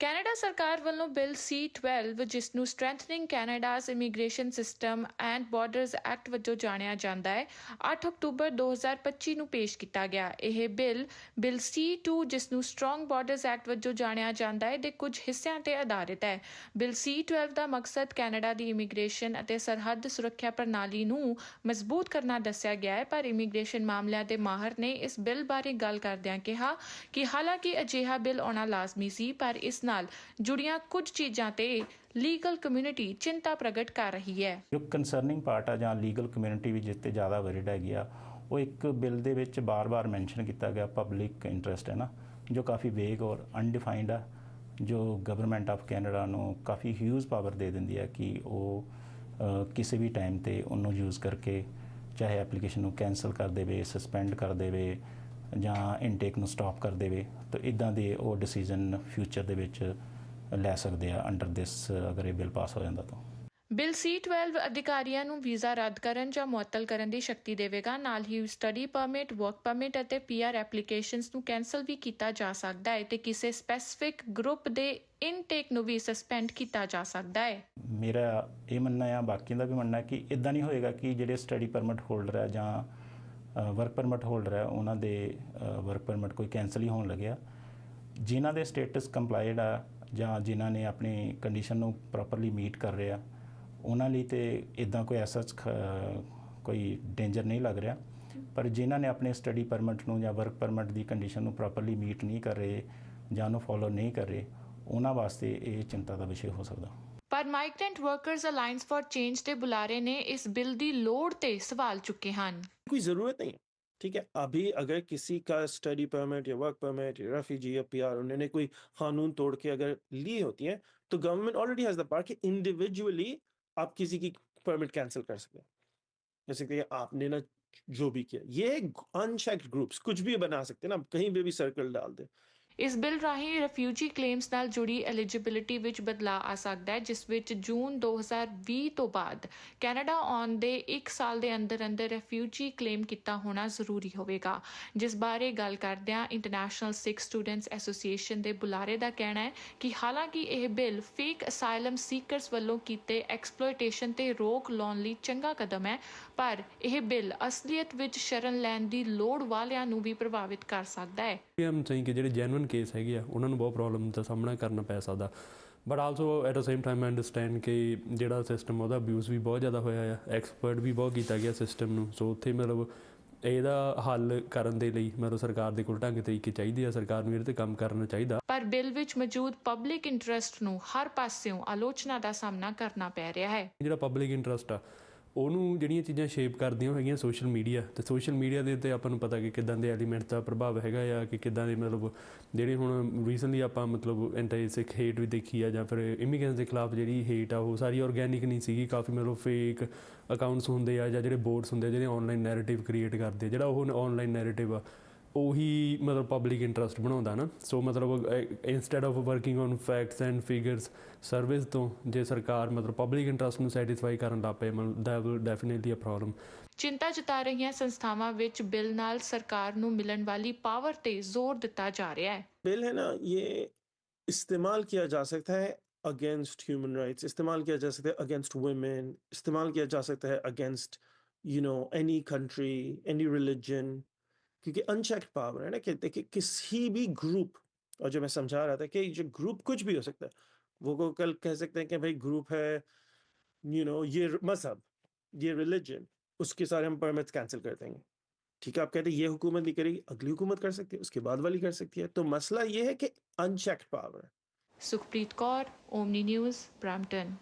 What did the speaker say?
Canada ਸਰਕਾਰ ਵੱਲੋਂ bill C12 ਜਿਸ ਨੂੰ strengthening Canada's immigration system and borders act ਵਜੋਂ ਜਾਣਿਆ ਜਾਂਦਾ ਹੈ 8 ਅਕਤੂਬਰ 2025 ਨੂੰ ਪੇਸ਼ ਕੀਤਾ ਗਿਆ। ਇਹ ਬਿੱਲ ਬਿੱਲ C2 ਜਿਸ ਨੂੰ ਸਟਰੋਂਗ ਬਾਰਡਰਸ ਐਕਟ ਵਜੋਂ ਜਾਣਿਆ ਜਾਂਦਾ ਹੈ, ਦੇ ਕੁਝ ਹਿੱਸਿਆਂ ਤੇ ਆਧਾਰਿਤ ਹੈ। ਬਿੱਲ C12 ਦਾ ਮਕਸਦ ਕੈਨੇਡਾ ਦੀ ਇਮੀਗ੍ਰੇਸ਼ਨ ਅਤੇ ਸਰਹੱਦ ਸੁਰੱਖਿਆ ਪ੍ਰਣਾਲੀ ਨੂੰ ਮਜ਼ਬੂਤ ਕਰਨਾ ਦੱਸਿਆ ਗਿਆ ਹੈ, ਪਰ ਇਮੀਗ੍ਰੇਸ਼ਨ ਮਾਮਲਿਆਂ ਦੇ ਮਾਹਰ ਨੇ ਇਸ ਬਿੱਲ ਬਾਰੇ ਗੱਲ ਕਰਦਿਆਂ ਕਿਹਾ ਕਿ ਹਾਲਾਂਕਿ ਅਜਿਹਾ ਬਿੱਲ ਆਉਣਾ ਲਾਜ਼ਮੀ ਸੀ, ਪਰ ਇਸ ਨਾਲ ਜੁੜੀਆਂ ਕੁਝ ਚੀਜ਼ਾਂ ਤੇ ਲੀਗਲ ਕਮਿਊਨਿਟੀ ਚਿੰਤਾ ਪ੍ਰਗਟ ਕਰ ਰਹੀ ਹੈ। ਜੋ ਕੰਸਰਨਿੰਗ ਪਾਰਟ ਆ ਜਾਂ ਲੀਗਲ ਕਮਿਊਨਿਟੀ ਵੀ ਜਿਸ ਜ਼ਿਆਦਾ ਵਰਿਡ ਹੈਗੀ ਆ, ਉਹ ਇੱਕ ਬਿੱਲ ਦੇ ਵਿੱਚ ਬਾਰ-ਬਾਰ ਮੈਂਸ਼ਨ ਕੀਤਾ ਗਿਆ ਪਬਲਿਕ ਇੰਟਰਸਟ ਹੈ ਨਾ, ਜੋ ਕਾਫੀ ਵੇਗ ਔਰ ਅਨਡਿਫਾਈਨਡ ਆ, ਜੋ ਗਵਰਨਮੈਂਟ ਆਫ ਕੈਨੇਡਾ ਨੂੰ ਕਾਫੀ ਹਿਊਜ ਪਾਵਰ ਦੇ ਦਿੰਦੀ ਹੈ ਕਿ ਉਹ ਕਿਸੇ ਵੀ ਟਾਈਮ ਤੇ ਉਹਨੂੰ ਯੂਜ਼ ਕਰਕੇ ਚਾਹੇ ਐਪਲੀਕੇਸ਼ਨ ਨੂੰ ਕੈਨਸਲ ਕਰ ਦੇਵੇ ਸਸਪੈਂਡ ਕਰ ਦੇਵੇ ਜਾਂ ਇਨਟੇਕ ਨੂੰ ਸਟਾਪ ਕਰ ਦੇਵੇ ਤਾਂ ਇਦਾਂ ਦੇ ਉਹ ਡਿਸੀਜਨ ਫਿਊਚਰ ਦੇ ਵਿੱਚ ਲੈ ਸਕਦੇ ਆ ਅੰਡਰ ਦਿਸ ਅਗਰ ਇਹ ਬਿੱਲ ਪਾਸ ਹੋ ਜਾਂਦਾ ਤਾਂ। ਬਿੱਲ C12 ਅਧਿਕਾਰੀਆਂ ਨੂੰ ਵੀਜ਼ਾ ਰੱਦ ਕਰਨ ਜਾਂ ਮੁਅੱਤਲ ਕਰਨ ਦੀ ਸ਼ਕਤੀ ਦੇਵੇਗਾ। ਨਾਲ ਹੀ ਸਟੱਡੀ ਪਰਮਿਟ, ਵਰਕ ਪਰਮਿਟ ਅਤੇ PR ਐਪਲੀਕੇਸ਼ਨਸ ਨੂੰ ਕੈਨਸਲ ਵੀ ਕੀਤਾ ਜਾ ਸਕਦਾ ਹੈ ਤੇ ਕਿਸੇ ਸਪੈਸਿਫਿਕ ਗਰੁੱਪ ਦੇ ਇਨਟੇਕ ਨੂੰ ਵੀ ਸਸਪੈਂਡ ਕੀਤਾ ਜਾ ਸਕਦਾ ਹੈ। ਮੇਰਾ ਇਹ ਮੰਨਣਾ ਆ ਬਾਕੀਆਂ ਦਾ ਵੀ ਮੰਨਣਾ ਕਿ ਇਦਾਂ ਨਹੀਂ ਹੋਏਗਾ ਕਿ ਜਿਹੜੇ ਸਟੱਡੀ ਪਰਮਿਟ ਹੋਲਡਰ ਹੈ ਜਾਂ ਵਰਕ ਪਰਮਿਟ ਹੋਲਡਰ ਹੈ, ਉਹਨਾਂ ਦੇ ਵਰਕ ਪਰਮਿਟ ਕੋਈ ਕੈਨਸਲ ਹੀ ਹੋਣ ਲੱਗਿਆ। ਜਿਨ੍ਹਾਂ ਦੇ ਸਟੇਟਸ ਕੰਪਲਾਈਡ ਆ ਜਾਂ ਜਿਨ੍ਹਾਂ ਨੇ ਆਪਣੀ ਕੰਡੀਸ਼ਨ ਨੂੰ ਪ੍ਰੋਪਰਲੀ ਮੀਟ ਕਰ ਰਿਹਾ, ਉਹਨਾਂ ਲਈ ਤੇ ਇਦਾਂ ਕੋਈ ਐਸਾ ਕੋਈ ਡੇਂਜਰ ਨਹੀਂ ਲੱਗ ਰਿਹਾ। ਪਰ ਜਿਨ੍ਹਾਂ ਨੇ ਆਪਣੇ ਸਟੱਡੀ ਪਰਮਿਟ ਨੂੰ ਜਾਂ ਵਰਕ ਪਰਮਿਟ ਦੀ ਕੰਡੀਸ਼ਨ ਨੂੰ ਪ੍ਰੋਪਰਲੀ ਮੀਟ ਨਹੀਂ ਕਰ ਰਹੇ ਜਾਂ ਉਹਨੂੰ ਫੋਲੋ ਨਹੀਂ ਕਰ ਰਹੇ, ਉਹਨਾਂ ਵਾਸਤੇ ਇਹ ਚਿੰਤਾ ਦਾ ਵਿਸ਼ੇ ਹੋ ਸਕਦਾ। ਪਰ migrant workers alliance for change ਦੇ ਬੁਲਾਰੇ ਨੇ ਇਸ ਬਿੱਲ ਦੀ ਲੋੜ ਤੇ ਸਵਾਲ ਚੁੱਕੇ ਹਨ कोई ज़रूरत नहीं है ठीक है अभी अगर किसी का स्टडी परमिट या वर्क परमिट या रेफ्यूजी या पीआर उन्होंने कोई कानून तोड़ के अगर ली होती है तो government already has the power कि इंडिविजुअली आप किसी की परमिट कैंसिल कर सकते हैं जैसे कि आपने ना जो भी किया ये अनचेक्ड ग्रुप्स कुछ भी बना सकते हैं ना कहीं पे भी सर्कल डाल दें ਇਸ ਬਿੱਲ ਰਾਹੀਂ ਰਿਫਿਊਜੀ ਕਲੇਮਸ ਨਾਲ ਜੁੜੀ ਐਲੀਜੀਬਿਲਿਟੀ ਵਿੱਚ ਬਦਲਾਅ ਆ ਸਕਦਾ ਹੈ, ਜਿਸ ਵਿੱਚ ਜੂਨ 2020 ਤੋਂ ਬਾਅਦ ਕੈਨੇਡਾ ਆਉਣ ਦੇ 1 ਸਾਲ ਦੇ ਅੰਦਰ ਅੰਦਰ ਰਿਫਿਊਜੀ ਕਲੇਮ ਕੀਤਾ ਹੋਣਾ ਜ਼ਰੂਰੀ ਹੋਵੇਗਾ। ਜਿਸ ਬਾਰੇ ਗੱਲ ਕਰਦਿਆਂ ਇੰਟਰਨੈਸ਼ਨਲ ਸਿੱਖ ਸਟੂਡੈਂਟਸ ਐਸੋਸੀਏਸ਼ਨ ਦੇ ਬੁਲਾਰੇ ਦਾ ਕਹਿਣਾ ਹੈ ਕਿ ਹਾਲਾਂਕਿ ਇਹ ਬਿੱਲ ਫੇਕ ਅਸਾਈਲਮ ਸੀਕਰਸ ਵੱਲੋਂ ਕੀਤੇ ਐਕਸਪਲੋਇਟੇਸ਼ਨ ਤੇ ਰੋਕ ਲਾਉਣ ਲਈ ਚੰਗਾ ਕਦਮ ਹੈ, ਪਰ ਇਹ ਬਿੱਲ ਅਸਲੀਅਤ ਵਿੱਚ ਸ਼ਰਨ ਲੈਣ ਦੀ ਲੋੜ ਵਾਲਿਆਂ ਨੂੰ ਵੀ ਪ੍ਰਭਾਵਿਤ ਕਰ ਸਕਦਾ ਹੈ। ਆਮ ਚਾਹੀਏ ਕਿ ਜਿਹੜੇ ਜੈਨੂਇਨ ਕੇਸ ਹੈਗੇ ਆ ਉਹਨਾਂ ਨੂੰ ਬਹੁਤ ਪ੍ਰੋਬਲਮ ਦਾ ਸਾਹਮਣਾ ਕਰਨਾ ਪੈ ਸਕਦਾ। But also at a same time I understand ਕਿ ਜਿਹੜਾ ਸਿਸਟਮ ਉਹਦਾ ਅਬਿਊਜ਼ ਵੀ ਬਹੁਤ ਜ਼ਿਆਦਾ ਹੋਇਆ ਆ ਐਕਸਪਰਟ ਵੀ ਬਹੁਤ ਕੀਤਾ ਗਿਆ ਸਿਸਟਮ ਨੂੰ। ਸੋ ਉੱਥੇ ਮਤਲਬ ਇਹਦਾ ਹੱਲ ਕਰਨ ਦੇ ਲਈ ਮਤਲਬ ਸਰਕਾਰ ਦੇ ਕੋਲ ਢੰਗ ਤਰੀਕੇ ਚਾਹੀਦੇ ਆ ਸਰਕਾਰ ਨੂੰ ਇਹਦੇ ਤੇ ਕੰਮ ਕਰਨਾ ਚਾਹੀਦਾ। ਪਰ ਬਿੱਲ ਵਿੱਚ ਮੌਜੂਦ ਪਬਲਿਕ ਇੰਟਰਸਟ ਨੂੰ ਹਰ ਪਾਸਿਓਂ ਆਲੋਚਨਾ ਦਾ ਸਾਹਮਣਾ ਕਰਨਾ ਪੈ ਰਿਹਾ ਹੈ। ਜਿਹੜਾ ਪਬਲਿਕ ਇੰਟਰਸਟ ਆ ਉਹਨੂੰ ਜਿਹੜੀਆਂ ਚੀਜ਼ਾਂ ਸ਼ੇਪ ਕਰਦੀਆਂ ਹੈਗੀਆਂ ਸੋਸ਼ਲ ਮੀਡੀਆ ਤੇ ਸੋਸ਼ਲ ਮੀਡੀਆ ਦੇ ਉੱਤੇ ਆਪਾਂ ਨੂੰ ਪਤਾ ਕਿ ਕਿਦਾਂ ਦੇ ਐਲੀਮੈਂਟ ਦਾ ਪ੍ਰਭਾਵ ਹੈਗਾ ਆ, ਕਿ ਕਿਦਾਂ ਦੇ ਮਤਲਬ ਜਿਹੜੇ ਹੁਣ ਰੀਸੈਂਟਲੀ ਆਪਾਂ ਮਤਲਬ ਐਂਟੀ ਸਿੱਖ ਹੇਟ ਵੀ ਦੇਖੀ ਆ ਜਾਂ ਫਿਰ ਇਮੀਗ੍ਰੈਂਟਸ ਦੇ ਖਿਲਾਫ ਜਿਹੜੀ ਹੇਟ ਆ, ਉਹ ਸਾਰੀ ਆਰਗੈਨਿਕ ਨਹੀਂ ਸੀਗੀ, ਕਾਫੀ ਮਤਲਬ ਫੇਕ ਅਕਾਊਂਟਸ ਹੁੰਦੇ ਆ ਜਾਂ ਜਿਹੜੇ ਬੋਰਡਸ ਹੁੰਦੇ ਆ, ਜਿਹੜੇ ਆਨਲਾਈਨ ਨੈਰੇਟਿਵ ਕ੍ਰੀਏਟ ਕਰਦੇ ਆ, ਜਿਹੜਾ ਉਹ ਆਨਲਾਈਨ ਨੈਰੇਟਿਵ ਆ ਉਹੀ ਮਤਲਬ ਪਬਲਿਕ ਇੰਟਰਸਟ ਬਣਾਉਂਦਾ ਨਾ ਸੋ ਮਤਲਬ instead of working on facts and figures service ਤੋਂ ਜੇ ਸਰਕਾਰ ਮਤਲਬ ਪਬਲਿਕ ਇੰਟਰਸਟ ਨੂੰ ਸੈਟੀਸਫਾਈ ਕਰਨ ਲੱਗ ਪਏ ਮਤਲਬ that will definitely a problem ਚਿੰਤਾ ਜਤਾ ਰਹੀਆਂ ਸੰਸਥਾਵਾਂ ਵਿੱਚ ਬਿੱਲ ਨਾਲ ਸਰਕਾਰ ਨੂੰ ਮਿਲਣ ਵਾਲੀ ਪਾਵਰ ਤੇ ਜ਼ੋਰ ਦਿੱਤਾ ਜਾ ਰਿਹਾ ਹੈ बिल है ना ये इस्तेमाल किया जा सकता है अगेंस्ट ह्यूमन राइट्स इस्तेमाल किया जा सकता है अगेंस्ट वुमेन इस्तेमाल किया जा सकता है against you know any country any religion क्योंकि अनचेक्ड पावर है ना कि देखिए किसी भी ग्रुप और जो मैं समझा रहा था कि जो ग्रुप कुछ भी हो सकता है वो को कल कह सकते हैं कि भाई ग्रुप है यू you नो know, ये मज़हब ये रिलीजन उसके सारे हम परमिट्स कैंसिल कर देंगे। ठीक है आप कहते हैं ये हुकूमत नहीं करेगी अगली हुकूमत कर सकती है उसके बाद वाली कर सकती है तो मसला ये है कि unchecked power Sukhpreet Kaur Omni news Brampton